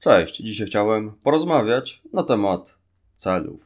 Cześć, dzisiaj chciałem porozmawiać na temat celów,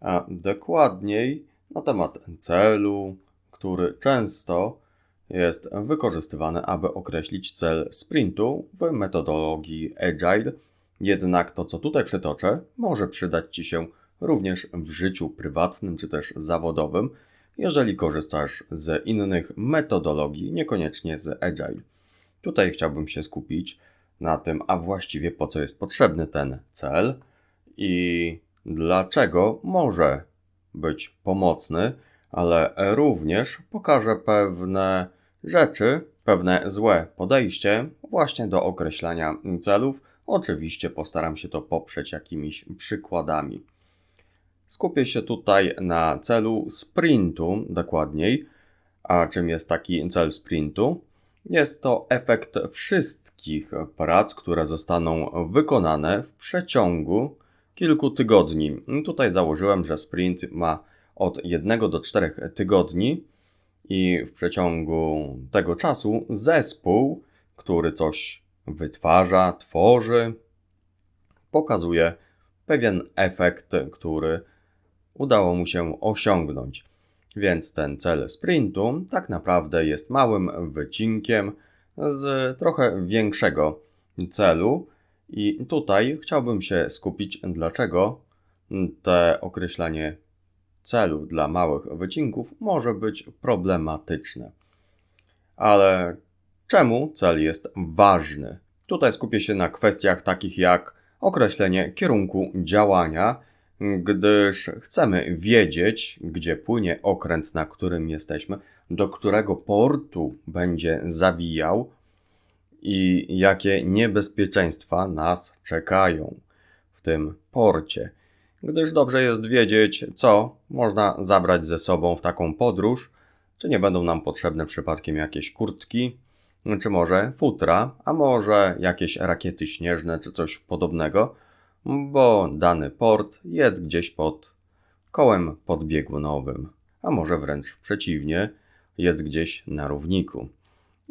a dokładniej na temat celu, który często jest wykorzystywany, aby określić cel sprintu w metodologii Agile. Jednak to, co tutaj przytoczę, może przydać Ci się również w życiu prywatnym czy też zawodowym, jeżeli korzystasz z innych metodologii, niekoniecznie z Agile. Tutaj chciałbym się skupić na tym, a właściwie po co jest potrzebny ten cel i dlaczego może być pomocny, ale również pokażę pewne rzeczy, pewne złe podejście właśnie do określania celów. Oczywiście postaram się to poprzeć jakimiś przykładami. Skupię się tutaj na celu sprintu dokładniej. A czym jest taki cel sprintu? Jest to efekt wszystkich prac, które zostaną wykonane w przeciągu kilku tygodni. Tutaj założyłem, że sprint ma od 1 do 4 tygodni i w przeciągu tego czasu zespół, który coś wytwarza, tworzy, pokazuje pewien efekt, który udało mu się osiągnąć. Więc ten cel sprintu tak naprawdę jest małym wycinkiem z trochę większego celu. I tutaj chciałbym się skupić, dlaczego te określenie celu dla małych wycinków może być problematyczne. Ale czemu cel jest ważny? Tutaj skupię się na kwestiach takich jak określenie kierunku działania gdyż chcemy wiedzieć, gdzie płynie okręt, na którym jesteśmy, do którego portu będzie zawijał i jakie niebezpieczeństwa nas czekają w tym porcie. Gdyż dobrze jest wiedzieć, co można zabrać ze sobą w taką podróż, czy nie będą nam potrzebne przypadkiem jakieś kurtki, czy może futra, a może jakieś rakiety śnieżne, czy coś podobnego bo dany port jest gdzieś pod kołem podbiegunowym, a może wręcz przeciwnie, jest gdzieś na równiku.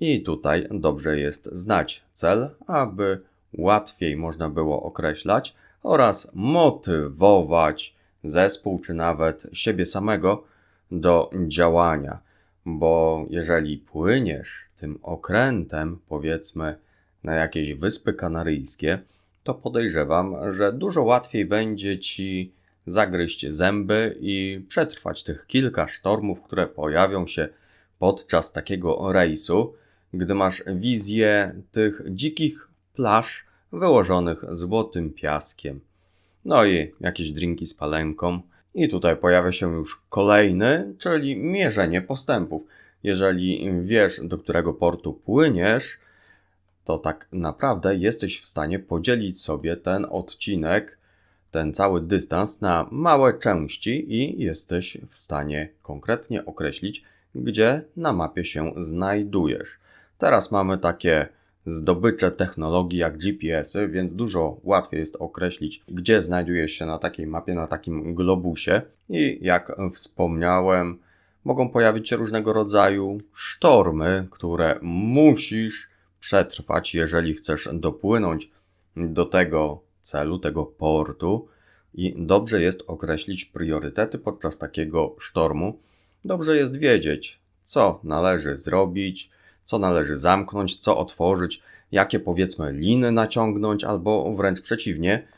I tutaj dobrze jest znać cel, aby łatwiej można było określać oraz motywować zespół czy nawet siebie samego do działania. Bo jeżeli płyniesz tym okrętem, powiedzmy na jakieś wyspy kanaryjskie, to podejrzewam, że dużo łatwiej będzie ci zagryźć zęby i przetrwać tych kilka sztormów, które pojawią się podczas takiego rejsu, gdy masz wizję tych dzikich plaż wyłożonych złotym piaskiem. No i jakieś drinki z palenką. I tutaj pojawia się już kolejny, czyli mierzenie postępów. Jeżeli wiesz, do którego portu płyniesz, to tak naprawdę jesteś w stanie podzielić sobie ten odcinek, ten cały dystans na małe części i jesteś w stanie konkretnie określić, gdzie na mapie się znajdujesz. Teraz mamy takie zdobycze technologii jak GPS-y, więc dużo łatwiej jest określić, gdzie znajdujesz się na takiej mapie, na takim globusie. I jak wspomniałem, mogą pojawić się różnego rodzaju sztormy, które musisz przetrwać, jeżeli chcesz dopłynąć do tego celu, tego portu. I dobrze jest określić priorytety podczas takiego sztormu. Dobrze jest wiedzieć, co należy zrobić, co należy zamknąć, co otworzyć, jakie powiedzmy liny naciągnąć, albo wręcz przeciwnie,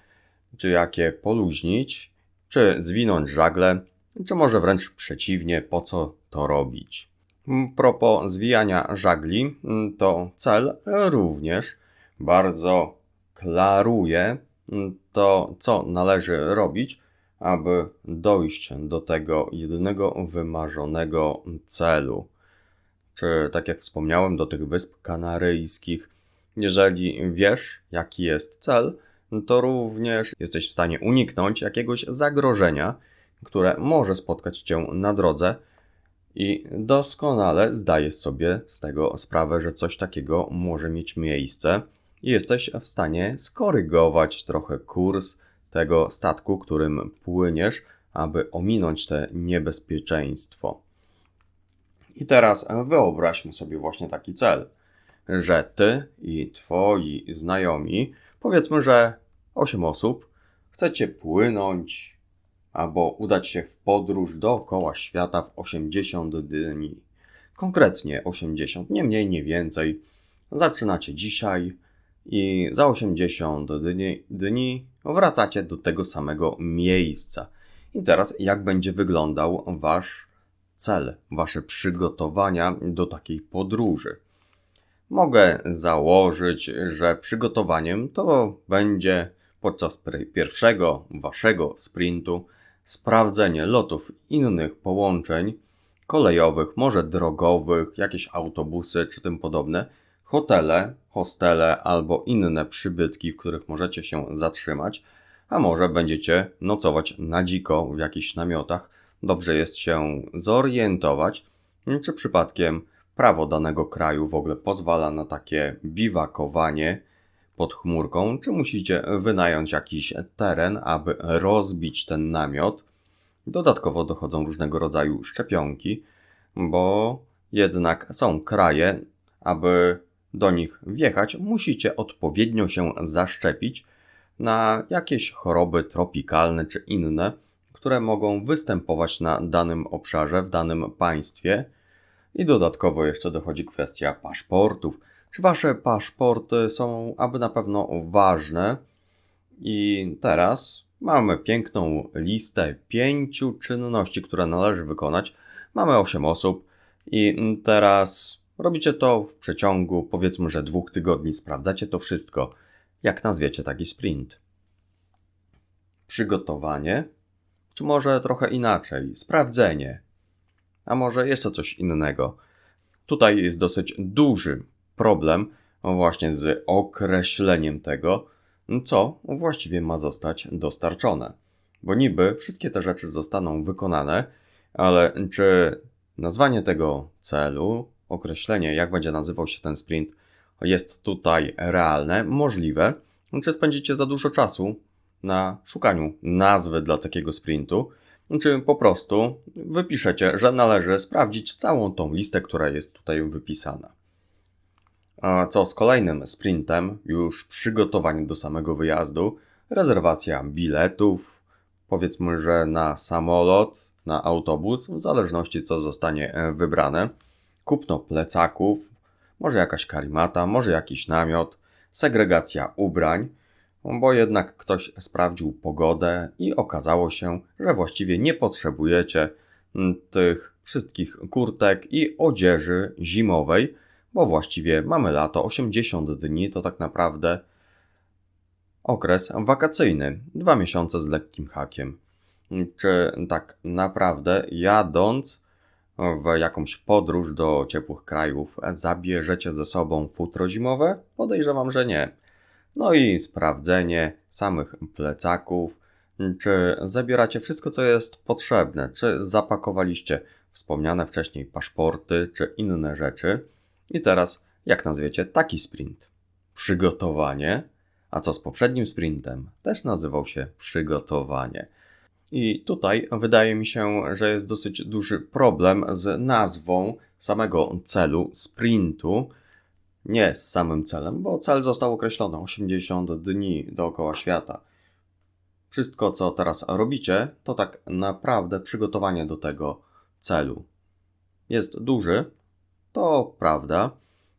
czy jakie poluźnić, czy zwinąć żagle, czy może wręcz przeciwnie, po co to robić. Propos zwijania żagli, mm, to cel również bardzo klaruje mm, to, co należy robić, aby dojść do tego jedynego wymarzonego celu. Czy, tak jak wspomniałem, do tych wysp kanaryjskich. Jeżeli wiesz, jaki jest cel, to również jesteś w stanie uniknąć jakiegoś zagrożenia, które może spotkać cię na drodze i doskonale zdajesz sobie z tego sprawę, że coś takiego może mieć miejsce i jesteś w stanie skorygować trochę kurs tego statku, którym płyniesz, aby ominąć te niebezpieczeństwo. I teraz wyobraźmy sobie właśnie taki cel, że ty i twoi znajomi Powiedzmy, że 8 osób chcecie płynąć albo udać się w podróż dookoła świata w 80 dni. Konkretnie 80, nie mniej, nie więcej. Zaczynacie dzisiaj i za 80 dni, dni wracacie do tego samego miejsca. I teraz, jak będzie wyglądał Wasz cel, Wasze przygotowania do takiej podróży? Mogę założyć, że przygotowaniem to będzie podczas pierwszego Waszego sprintu sprawdzenie lotów innych połączeń kolejowych, może drogowych, jakieś autobusy czy tym podobne, hotele, hostele albo inne przybytki, w których możecie się zatrzymać, a może będziecie nocować na dziko w jakichś namiotach. Dobrze jest się zorientować, czy przypadkiem prawo danego kraju w ogóle pozwala na takie biwakowanie pod chmurką, czy musicie wynająć jakiś teren, aby rozbić ten namiot. Dodatkowo dochodzą różnego rodzaju szczepionki, bo jednak są kraje, aby do nich wjechać, musicie odpowiednio się zaszczepić na jakieś choroby tropikalne czy inne, które mogą występować na danym obszarze, w danym państwie. I dodatkowo jeszcze dochodzi kwestia paszportów. Czy wasze paszporty są aby na pewno ważne? I teraz mamy piękną listę pięciu czynności, które należy wykonać. Mamy 8 osób i teraz robicie to w przeciągu powiedzmy, że dwóch tygodni. Sprawdzacie to wszystko. Jak nazwiecie taki sprint? Przygotowanie? Czy może trochę inaczej? Sprawdzenie? A może jeszcze coś innego? Tutaj jest dosyć duży problem właśnie z określeniem tego, co właściwie ma zostać dostarczone. Bo niby wszystkie te rzeczy zostaną wykonane, ale czy nazwanie tego celu, określenie, jak będzie nazywał się ten sprint, jest tutaj realne, możliwe? Czy spędzicie za dużo czasu na szukaniu nazwy dla takiego sprintu? Czy po prostu wypiszecie, że należy sprawdzić całą tą listę, która jest tutaj wypisana? Co z kolejnym sprintem, już przygotowanie do samego wyjazdu, rezerwacja biletów, powiedzmy, że na samolot, na autobus, w zależności co zostanie e, wybrane, kupno plecaków, może jakaś karimata, może jakiś namiot, segregacja ubrań, bo jednak ktoś sprawdził pogodę i okazało się, że właściwie nie potrzebujecie mm, tych wszystkich kurtek i odzieży zimowej, bo właściwie mamy lato, 80 dni to tak naprawdę okres wakacyjny, dwa miesiące z lekkim hakiem. Czy tak naprawdę jadąc w jakąś podróż do ciepłych krajów zabierzecie ze sobą futro zimowe? Podejrzewam, że nie. No i sprawdzenie samych plecaków, czy zabieracie wszystko, co jest potrzebne, czy zapakowaliście wspomniane wcześniej paszporty, czy inne rzeczy. I teraz, jak nazwiecie taki sprint? Przygotowanie. A co z poprzednim sprintem? Też nazywał się przygotowanie. I tutaj wydaje mi się, że jest dosyć duży problem z nazwą samego celu sprintu. Nie z samym celem, bo cel został określony 80 dni dookoła świata. Wszystko, co teraz robicie, to tak naprawdę przygotowanie do tego celu. Jest duży, to prawda,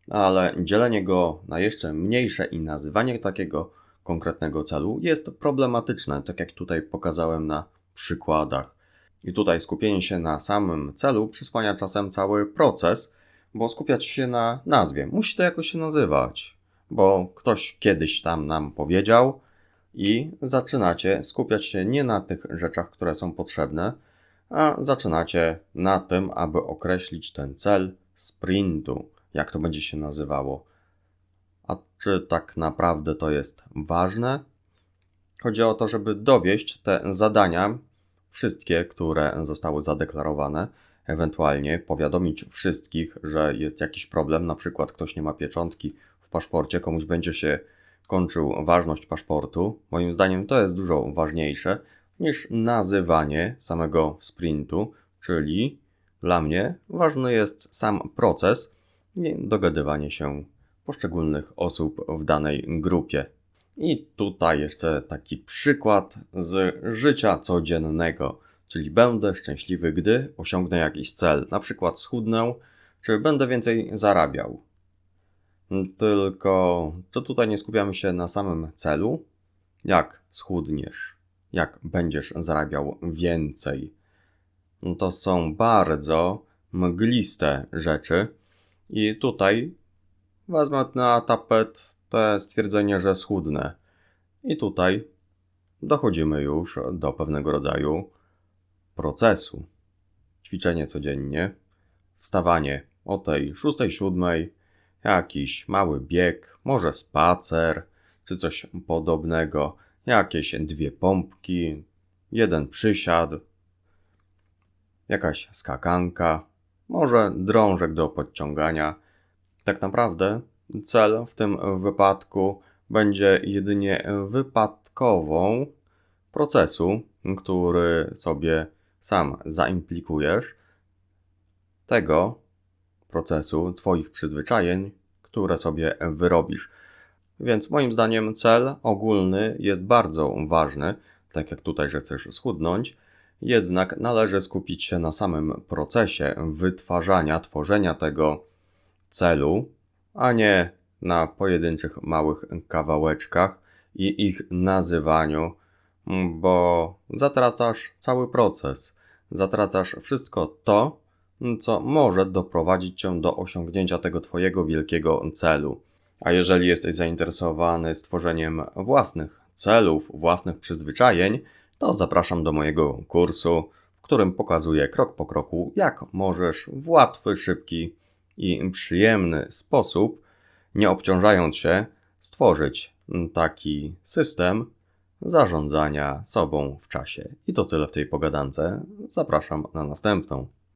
ale dzielenie go na jeszcze mniejsze i nazywanie takiego konkretnego celu jest problematyczne, tak jak tutaj pokazałem na przykładach. I tutaj skupienie się na samym celu przysłania czasem cały proces, bo skupiać się na nazwie. Musi to jakoś się nazywać, bo ktoś kiedyś tam nam powiedział i zaczynacie skupiać się nie na tych rzeczach, które są potrzebne, a zaczynacie na tym, aby określić ten cel sprintu, jak to będzie się nazywało. A czy tak naprawdę to jest ważne? Chodzi o to, żeby dowieść te zadania, wszystkie, które zostały zadeklarowane, ewentualnie powiadomić wszystkich, że jest jakiś problem, na przykład ktoś nie ma pieczątki w paszporcie, komuś będzie się kończył ważność paszportu. Moim zdaniem to jest dużo ważniejsze niż nazywanie samego sprintu, czyli dla mnie ważny jest sam proces i dogadywanie się poszczególnych osób w danej grupie. I tutaj jeszcze taki przykład z życia codziennego, czyli będę szczęśliwy, gdy osiągnę jakiś cel, na przykład schudnę, czy będę więcej zarabiał. Tylko, czy tutaj nie skupiamy się na samym celu? Jak schudniesz? Jak będziesz zarabiał więcej? No To są bardzo mgliste rzeczy. I tutaj wezmę na tapet te stwierdzenie, że schudnę. I tutaj dochodzimy już do pewnego rodzaju procesu. Ćwiczenie codziennie, wstawanie o tej 6-7, jakiś mały bieg, może spacer, czy coś podobnego, jakieś dwie pompki, jeden przysiad, jakaś skakanka, może drążek do podciągania. Tak naprawdę cel w tym wypadku będzie jedynie wypadkową procesu, który sobie sam zaimplikujesz, tego procesu Twoich przyzwyczajeń, które sobie wyrobisz. Więc moim zdaniem cel ogólny jest bardzo ważny, tak jak tutaj, że chcesz schudnąć, jednak należy skupić się na samym procesie wytwarzania, tworzenia tego celu, a nie na pojedynczych małych kawałeczkach i ich nazywaniu, bo zatracasz cały proces, zatracasz wszystko to, co może doprowadzić cię do osiągnięcia tego Twojego wielkiego celu. A jeżeli jesteś zainteresowany stworzeniem własnych celów, własnych przyzwyczajeń, to zapraszam do mojego kursu, w którym pokazuję krok po kroku, jak możesz w łatwy, szybki i przyjemny sposób, nie obciążając się, stworzyć taki system zarządzania sobą w czasie. I to tyle w tej pogadance. Zapraszam na następną.